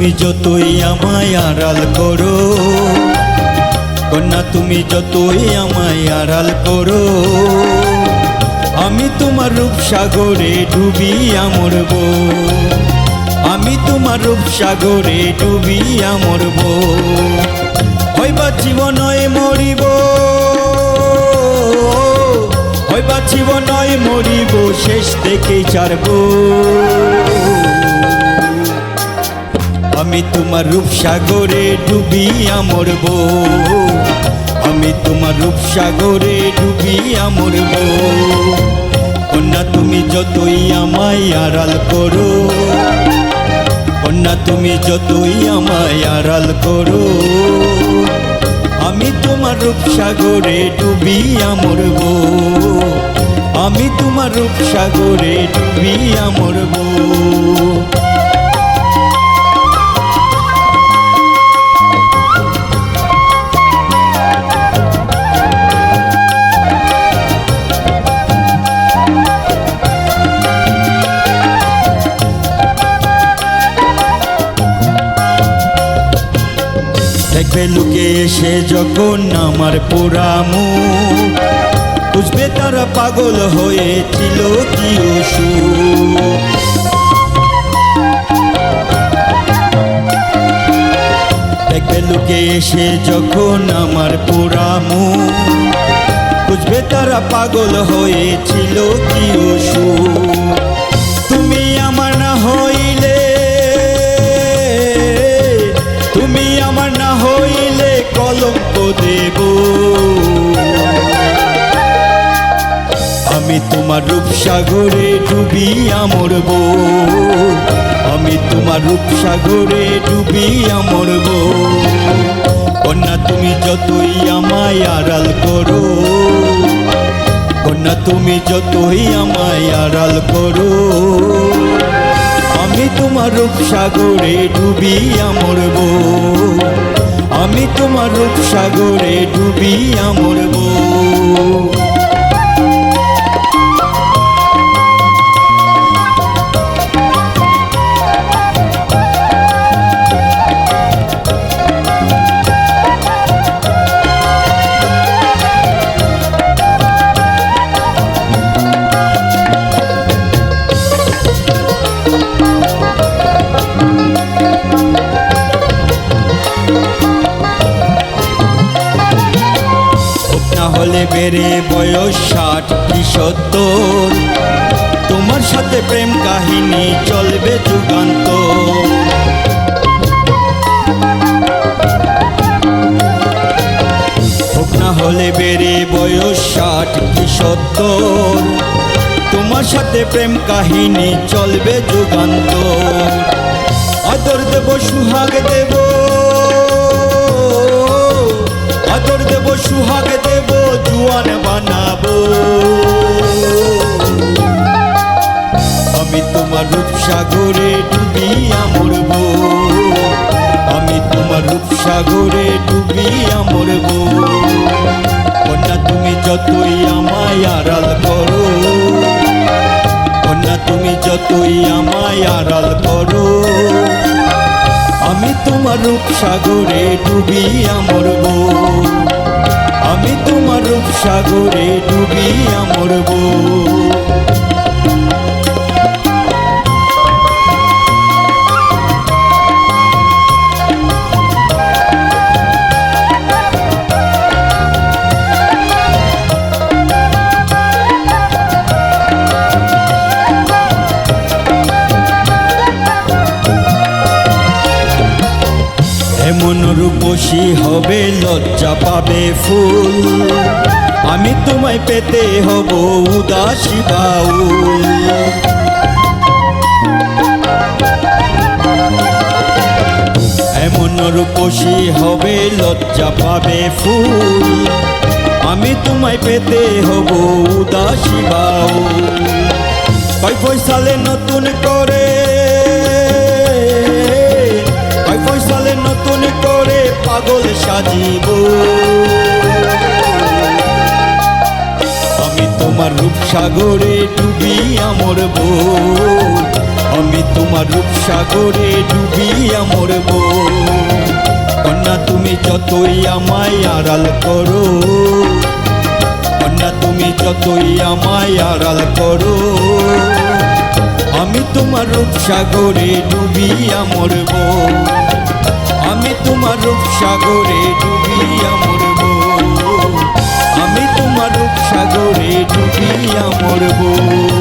তুমি যতই আমায় আড়াল করো, কন্যা, তুমি যতই আমায় আড়াল করো, আমি তোমার রূপসাগরে ডুবিয়া মরব। আমি তোমার রূপসাগরে ডুবিয়া মরব। হইবা জীবনয় মরিব হইবা জীবনয় মরিব, শেষ দেখে ছাড়ব। আমি তোমার রূপসাগরে ডুবিয়া মরব আমি তোমার রূপসাগরে ডুবিয়া মরব কন্যা, তুমি যতই আমায় আড়াল করো, কন্যা, তুমি যতই আমায় আড়াল করো, আমি তোমার রূপসাগরে ডুবিয়া মরব আমি তোমার রূপসাগরে ডুবিয়া মরব দেখবে লুকে এসে যখন আমার পোড়ামু। বুঝবে তারা পাগল হয়েছিল কি ওষুধ দেখবে লুকে এসে যখন আমার পোড়ামু। বুঝবে তারা পাগল হয়েছিল কি ওষুধ আমার না হইলে কলঙ্ক দেব। আমি তোমার রূপসাগরে ডুবিয়া মরব। আমি তোমার রূপসাগরে ডুবিয়া মরব। কন্যা, তুমি যতই আমায় আড়াল করো। কন্যা, তুমি যতই আমায় আড়াল করো। আমি তোমার রূপসাগরে ডুবিয়া মরব। আমি তোমার রূপসাগরে ডুবিয়া মরব। হলে বেড়ে বয়স ষাট, কি সত্তর তোমার সাথে প্রেম কাহিনী চলবে যুগান্ত। হলে বেড়ে বয়স ষাট, কি সত্তর তোমার সাথে প্রেম কাহিনী চলবে যুগান্ত। আদর দেব, সুহাগ দেব। আদর দেব, সুহাগ জুয়ান বানাবো। আমি তোমার রূপসাগরে ডুবিয়া মরব। আমি তোমার রূপসাগরে ডুবিয়া মরব। কন্যা, তুমি যতই আমায় আড়াল করো। কন্যা, তুমি যতই আমায় আড়াল করো। আমি তোমার রূপসাগরে ডুবিয়া মরব। আমি ডুবি আমর মরব। এমন রূপসী হবে, লজ্জা পাবে ফুল। আমি তোমায় পেতে হব উদাসী বাউল। এমন রূপসী হবে, লজ্জা পাবে ফুল। আমি তোমায় পেতে হব উদাসী বাউল। কয় ফয়সালে নতুন করে ফয়সালে নতুন করে পাগল সাজিব। আমি তোমার রূপসাগরে ডুবিয়া মরব আমি তোমার রূপসাগরে ডুবিয়া মরব কন্যা, তুমি যতই আমায় আড়াল করো। কন্যা, তুমি যতই আমায় আড়াল করো। আমি তোমার রূপসাগরে ডুবিয়া মরব। আমি তোমার রূপসাগরে ডুবিয়া মরব। আমি তোমার রূপসাগরে ডুবিয়া মরব।